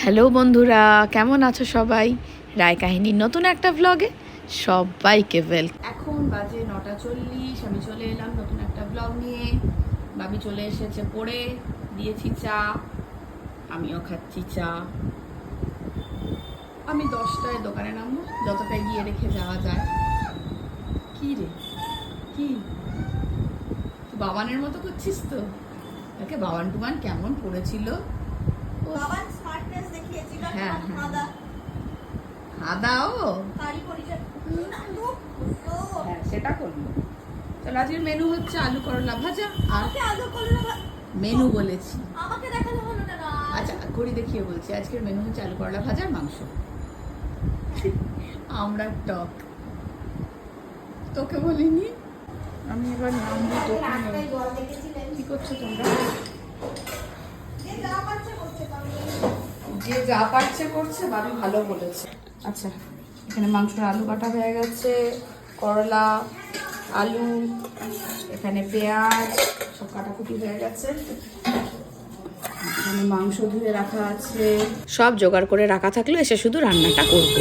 Hello বন্ধুরা কেমন আছো সবাই? রায় কাহিনীর নতুন একটা ভ্লগে সবাইকে ওয়েল এখন বাজে নটা চল্লিশ আমি চলে এলাম নতুন একটা ব্লগ নিয়ে। বাবি চলে এসেছে পড়ে দিয়েছি চা আমিও খাচ্ছি চা। আমি দশটায় দোকানে নামবো যতটা গিয়ে রেখে যাওয়া যায়। কি রে? কি? বাবানের মতো করছিস তো? তাকে বাবান টুবান কেমন পড়েছিল? ও বাবার স্মার্টনেস দেখিয়েছি বাট হ্যাঁ, হ্যাঁ। আদা আদাও কারি পরিচয়। না তো ও হ্যাঁ সেটা করল চলো আজকের মেনু হচ্ছে আলু করলা ভাজা আর মেনু বলেছি। আমাকে দেখালে হলো না না। আচ্ছা ঘড়ি দেখিয়ে বলছি আজকের মেনু হচ্ছে আলু করলা ভাজা আর মাংস। আমরা টক। তোকে বলিনি? আমি এবার নামবো দোকানে কি করছ তোমরা যে যা পারছে করছে কারণ যে যা পারছে করছে বাবি ভালো বলেছে। আচ্ছা এখানে মাংসের আলু কাটা হয়ে গেছে করলা আলু এখানে পেঁয়াজ সব কাটাকুটি হয়ে গেছে। এখানে মাংস ধুয়ে রাখা আছে। সব জোগাড় করে রাখা থাকলে এসে শুধু রান্নাটা করব।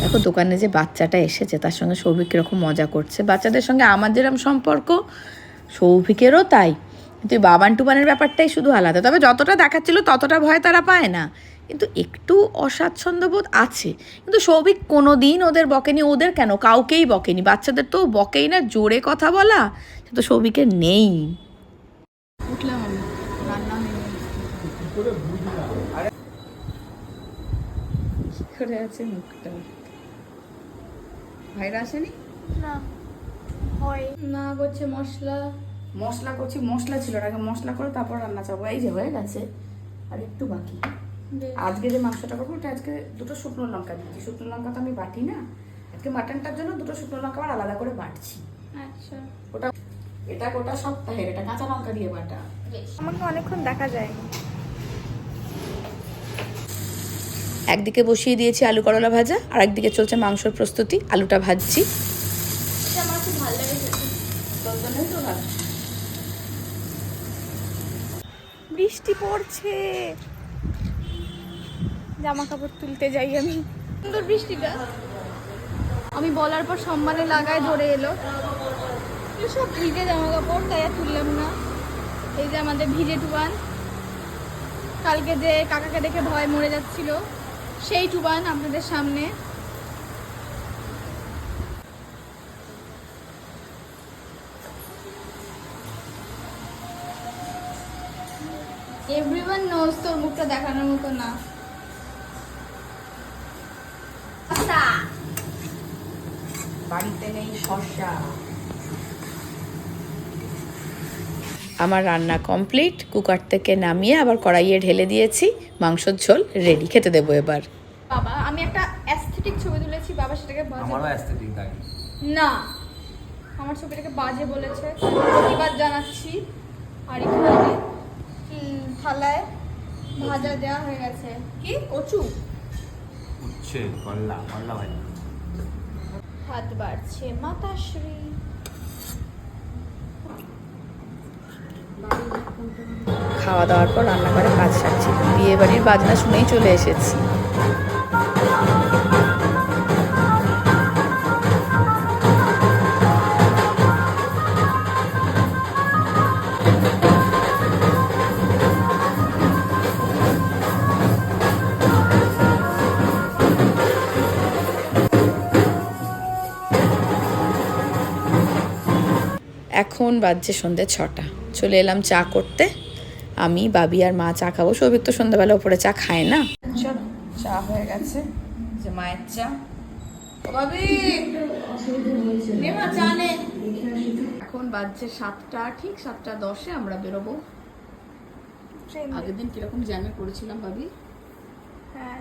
দেখো দোকানে যে বাচ্চাটা এসেছে তার সঙ্গে সৌভিক কীরকম মজা করছে। বাচ্চাদের সঙ্গে আমার যেরকম সম্পর্ক সৌভিকেরও তাই। কিন্তু এই বাবান টুবানের ব্যাপারটাই শুধু আলাদা। তবে যতটা দেখাচ্ছিল ততটা ভয় তারা পায় না। কিন্তু একটু অস্বাচ্ছন্দ্য বোধ আছে। কিন্তু সৌভিক কোনো দিন ওদের বকেনি ওদের কেন? কাউকেই বকেনি। বাচ্চাদের তো বকেই না জোরে কথা বলা। সে তো সৌভিকের নেই। উঠলাম আমি। রান্না করে আছে মুখটা? ভাইরা আসেনি? না হয়। না করছে মশলা। মশলা করছি মশলা ছিল না আগে মশলা করে তারপর রান্না চাপবো এই যে হয়ে গেছে আর একটু বাকি। আজকে যে মাংসটা করব ওটা আজকে দুটো শুকনো লঙ্কা দিচ্ছি শুকনো লঙ্কা তো আমি বাটি না আজকে মাটনটার জন্য দুটো শুকনো লঙ্কা আবার আলাদা করে বাটছি। আচ্ছা। ওটা এটা গোটা সপ্তাহের এটা কাঁচা লঙ্কা দিয়ে বাটা। আমাকে অনেকক্ষণ দেখা যায় একদিকে বসিয়ে দিয়েছি আলু করলা ভাজা আর একদিকে চলছে মাংসর প্রস্তুতি আলুটা ভাজছি। এটা আমার খুব ভালো লাগে খেতে। বৃষ্টি পড়ছে। জামা কাপড় তুলতে যাই আমি। সুন্দর বৃষ্টিটা। আমি বলার পর সম্মানে লাগায় ধরে এলো। সব ভিজে জামা কাপড় তাই আর তুললাম না। এই যে আমাদের ভিজে টুবান। কালকে যে কাকাকে দেখে ভয় মরে যাচ্ছিল, সেই টুবান আপনাদের সামনে। এভরিওয়ান নোজ তোর মুখটা দেখানোর মতো না। বাড়িতে নেই শসা। আমার রান্না কমপ্লিট কুকার থেকে নামিয়ে আবার কড়াইয়ে ঢেলে দিয়েছি মাংসর ঝোল রেডি খেতে দেবো এবার। বাবা আমি একটা অ্যাস্থেটিক ছবি তুলেছি বাবা সেটাকে আমারও অ্যাস্থেটিক লাগে না আমার ছবিটাকে বাজে বলেছে। প্রতিবাদ জানাচ্ছি আর এখানে থালায় ভাজা দেওয়া হয়ে গেছে। কি? কচু? উচ্ছে কল্লা কল্লা ভাই হাত বাড়ছে মাতাশ্রী। খাওয়া দাওয়ার পর রান্নাঘরে কাজ সারছি। বিয়ে বাড়ির বাজনা শুনেই চলে এসেছি। এখন বাজছে সন্ধ্যে ছটা। চলে এলাম চা করতে। আমি বাবি আর মা চা খাব। সৌভিক তো সন্ধ্যাবেলা ওপরে চা খায় না। চলো চা হয়ে গেছে। যে মায়ের চা। ও বাবি! নে মা, চা নে। এখন বাজছে সাতটা ঠিক সাতটা দশে আমরা বেরোবো। আগের দিন কীরকম জ্যামে পড়েছিলাম ভাবি হ্যাঁ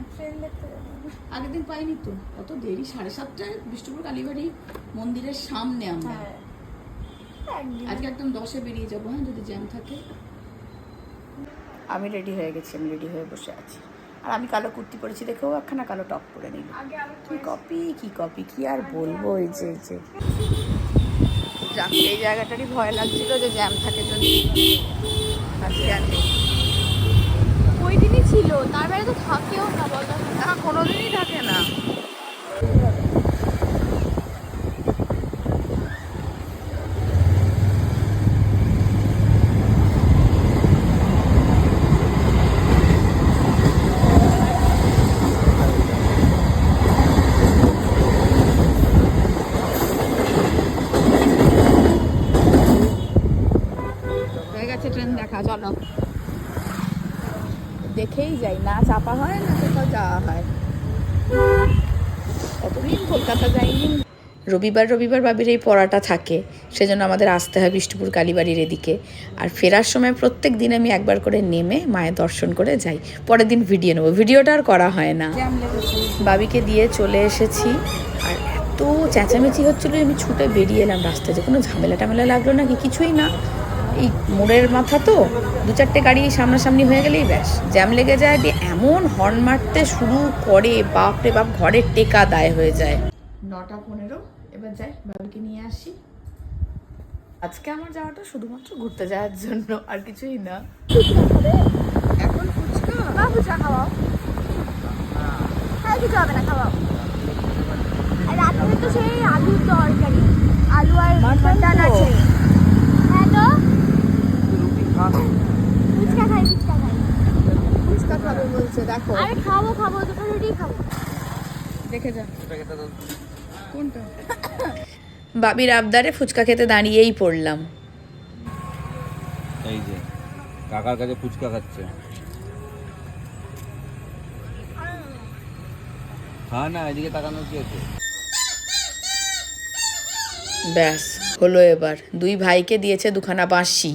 আগের দিন পাইনি তো। অত দেরি সাড়ে সাতটায় বিষ্ণুপুর কালীবাড়ি মন্দিরের সামনে আমরা। হ্যাঁ আজকে একদম দশে বেরিয়ে যাব হ্যাঁ যদি জ্যাম থাকে। আমি রেডি হয়ে গেছি আমি রেডি হয়ে বসে আছি। আর আমি কালো কুর্তি পরেছি দেখেও একখানা কালো টপ পরে নিল। আগে কি কপি কি কপি কি আর বলব? এই যে এই যে। এই জায়গাটারই ভয় লাগছিল যে জ্যাম থাকে যদি। আজকে আর নেই। ওই দিনই ছিল তার বাইরে তো থাকেও না বলো। না কোনোদিনই থাকে না হয়ে চলো। দেখেই যাই না চাপা হয় না কোথাও যাওয়া হয়। কতদিন কলকাতা যাইনি। রবিবার রবিবার বাবির এই পড়াটা থাকে সেজন্য আমাদের আসতে হয় বিষ্ণুপুর কালীবাড়ির এদিকে। আর ফেরার সময় প্রত্যেক দিন আমি একবার করে নেমে মায়ের দর্শন করে যাই। পরের দিন ভিডিও নেব। ভিডিওটা আর করা হয় না। বাবিকে দিয়ে চলে এসেছি। আর এত চেঁচামেচি হচ্ছিল আমি ছুটে বেরিয়ে এলাম রাস্তায়। যে কোনো ঝামেলা টামেলা লাগল নাকি? কিছুই না। এই মোড়ের মাথা তো দু চারটে গাড়ি সামনাসামনি হয়ে গেলেই ব্যাস। জ্যাম লেগে যায় দিয়ে এমন হর্ন মারতে শুরু করে বাপরে বাপ ঘরের টেকা দায় হয়ে যায়। নটা পনেরো এবার যাই বাবিকে নিয়ে আসি। আজকে আমার যাওয়াটা শুধুমাত্র ঘুরতে যাওয়ার জন্য আর কিছুই না। এখন ফুচকা? খাওয়াও। হ্যাঁ কিছু হবে না খাওয়াও। রাত্রে তো সেই আলুর তরকারি আলু আর মাটন। আছে হ্যাঁ তো ফুচকা খাই ফুচকা খাই ফুচকা খাবে বলছে দেখো আরে খাব খাব দুটো রুটি খাব দেখে যা। কোনটা? বাবির আবদারে ফুচকা খেতে দাঁড়িয়েই পড়লাম। এই যে কাকার কাছে ফুচকা খাচ্ছে। হ্যাঁ না এদিকে তাকানোর কি আছে? ব্যাস হলো এবার। দুই ভাইকে দিয়েছে দুখানা বাঁশি।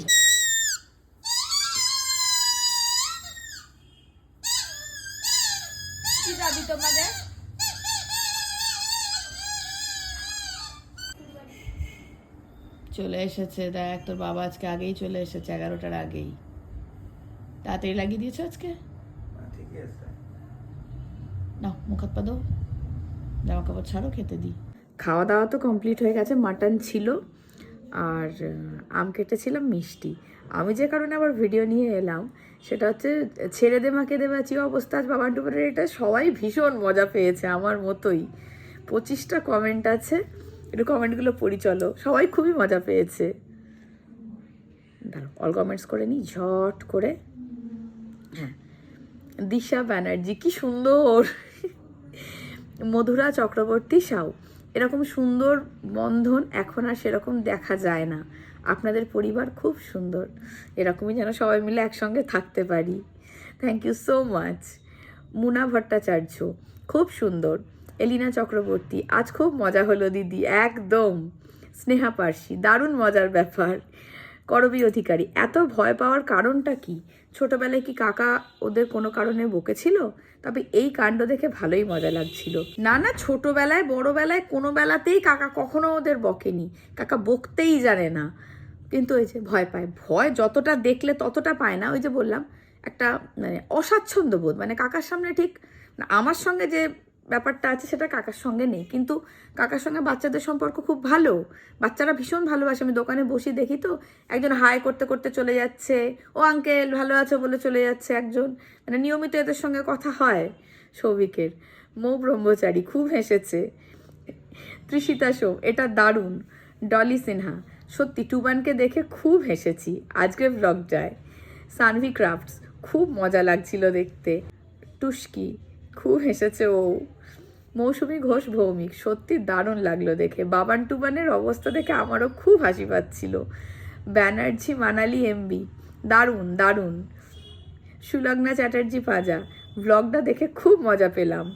চলে এসেছে। দেখ তোর বাবা আজকে আগেই চলে এসেছে এগারোটার আগেই। তাড়াতাড়ি লাগিয়ে দিয়েছ আজকে? আছে। না মুখ হাত পা দাও জামা কাপড় ছাড়ো খেতে দিই খাওয়া দাওয়া তো কমপ্লিট হয়ে গেছে মাটন ছিল আর আম কেটেছিলাম মিষ্টি। আমি যে কারণে আবার ভিডিও নিয়ে এলাম সেটা হচ্ছে ছেড়ে দে মাকে দে বাঁচি অবস্থা আজ বাবার ডুবারের এটা সবাই ভীষণ মজা পেয়েছে আমার মতোই। পঁচিশটা কমেন্ট আছে। একটু কমেন্টগুলো পড়ি, চলো। সবাই খুবই মজা পেয়েছে। দাঁড়াও অল কমেন্টস করে নিই, ঝট করে। হ্যাঁ দিশা ব্যানার্জি, কি সুন্দর। মধুরা চক্রবর্তী সাউ, এরকম সুন্দর বন্ধন এখন আর সেরকম দেখা যায় না। আপনাদের পরিবার খুব সুন্দর। এরকমই যেন সবাই মিলে একসঙ্গে থাকতে পারি। Thank you so much Muna Bhattacharya, খুব সুন্দর। এলিনা চক্রবর্তী, আজ খুব মজা হলো দিদি, একদম। স্নেহা পার্সি, দারুণ মজার ব্যাপার। করবী অধিকারী, এত ভয় পাওয়ার কারণটা কি? ছোটবেলায় কি কাকা ওদের কোনো কারণে বকেছিল? তবে এই কাণ্ড দেখে ভালোই মজা লাগছিল। না না, ছোটবেলায়, বড়বেলায়, কোনো বেলাতেই কাকা কখনো ওদের বকেনি। কাকা বকতেই জানে না। কিন্তু ওই যে ভয় পায়, ভয় যতটা দেখলে ততটা পায় না। ওই যে বললাম, একটা মানে অস্বাচ্ছন্দ্য বোধ মানে কাকার সামনে ঠিক আমার সঙ্গে যে ব্যাপারটা আছে সেটা কাকার সঙ্গে নেই। কিন্তু কাকার সঙ্গে বাচ্চাদের সম্পর্ক খুব ভালো। বাচ্চারা ভীষণ ভালোবাসে। আমি দোকানে বসে দেখি তো, একজন হাই করতে করতে চলে যাচ্ছে। ও আঙ্কেল ভালো আছো বলে চলে যাচ্ছে একজন। মানে নিয়মিত এদের সঙ্গে কথা হয় সৌভিকের। মৌ ব্রহ্মচারী খুব হেসেছে। তৃষিতা শো এটা দারুণ। ডলি সিনহা, সত্যি টুবানকে দেখে খুব হেসেছি। আজকে আজকের ব্লগটায় সানভি ক্রাফটস, খুব মজা লাগছিল দেখতে। টুস্কি খুব হেসেছে ও। মৌসুমি ঘোষ ভৌমিক, সত্যি দারুণ লাগল দেখে। বাবান টুবানের অবস্থা দেখে আমারও খুব হাসি পাচ্ছিল। ব্যানার্জি, মানালি এমবি, দারুণ দারুণ। সুলগ্না চ্যাটার্জি পাজা ব্লগটা দেখে খুব মজা পেলাম।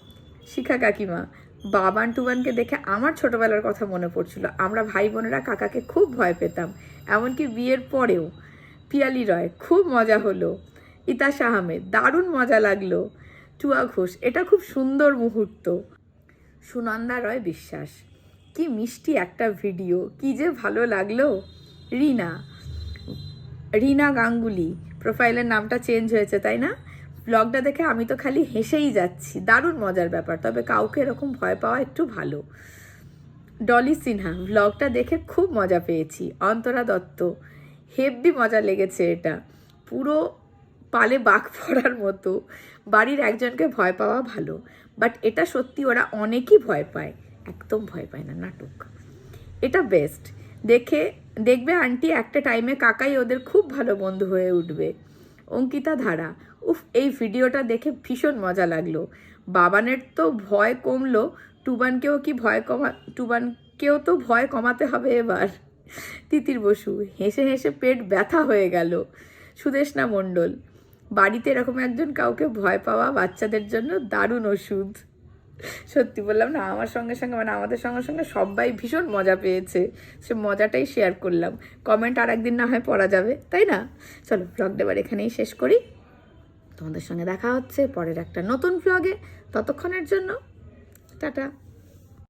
শিখা কাকিমা বাবান টুবানকে দেখে আমার ছোটবেলার কথা মনে পড়ছিল। আমরা ভাই বোনেরা কাকাকে খুব ভয় পেতাম, এমনকি বিয়ের পরেও। পিয়ালি রয়, খুব মজা হলো। ইতাস আহমেদ, দারুণ মজা লাগল। টুয়া ঘোষ এটা খুব সুন্দর মুহূর্ত। সুনন্দা রয় বিশ্বাস, কি মিষ্টি একটা ভিডিও, কি যে ভালো লাগল। রিনা রিনা গাঙ্গুলি, প্রোফাইলের নামটা চেঞ্জ হয়েছে, তাই না? ব্লগটা দেখে আমি তো খালি হেসেই যাচ্ছি, দারুণ মজার ব্যাপার, তবে কাউকে এরকম ভয় পাওয়া একটু ভালো। ডলি সিনহা, ব্লগটা দেখে খুব মজা পেয়েছি, অন্তরা দত্ত, হেব্বি মজা লেগেছে এটা, পুরো পালে বাঘ পড়ার মতো। বাড়ির একজনকে ভয় পাওয়া ভালো বাট এটা সত্যি ওরা অনেকই ভয় পায়, একদম ভয় পায় না, নাটক। এটা বেস্ট দেখে, দেখবে আন্টি একটা টাইমে কাকাই ওদের খুব ভালো বন্ধু হয়ে উঠবে। অঙ্কিতা ধারা, উফ, এই ভিডিওটা দেখে ভীষণ মজা লাগল। বাবানের তো ভয় কমলো, টুবানকেও কি ভয় কমা, টুবানকেও তো ভয় কমাতে হবে এবার। তিতির বসু, হেসে হেসে পেট ব্যথা হয়ে গেল। সুদেশনা মণ্ডল বাড়িতে এরকম একজন কাউকে ভয় পাওয়া বাচ্চাদের জন্য দারুণ ওষুধ। সত্যি বললাম না, আমার সঙ্গে সঙ্গে মানে আমাদের সঙ্গে সঙ্গে সবাই ভীষণ মজা পেয়েছে। সে মজাটাই শেয়ার করলাম। কমেন্ট আর একদিন না হয় পড়া যাবে, তাই না? চলো ব্লগটা এবার এখানেই শেষ করি। তোমাদের সঙ্গে দেখা হচ্ছে পরের একটা নতুন ব্লগে ততক্ষণের জন্য, টাটা।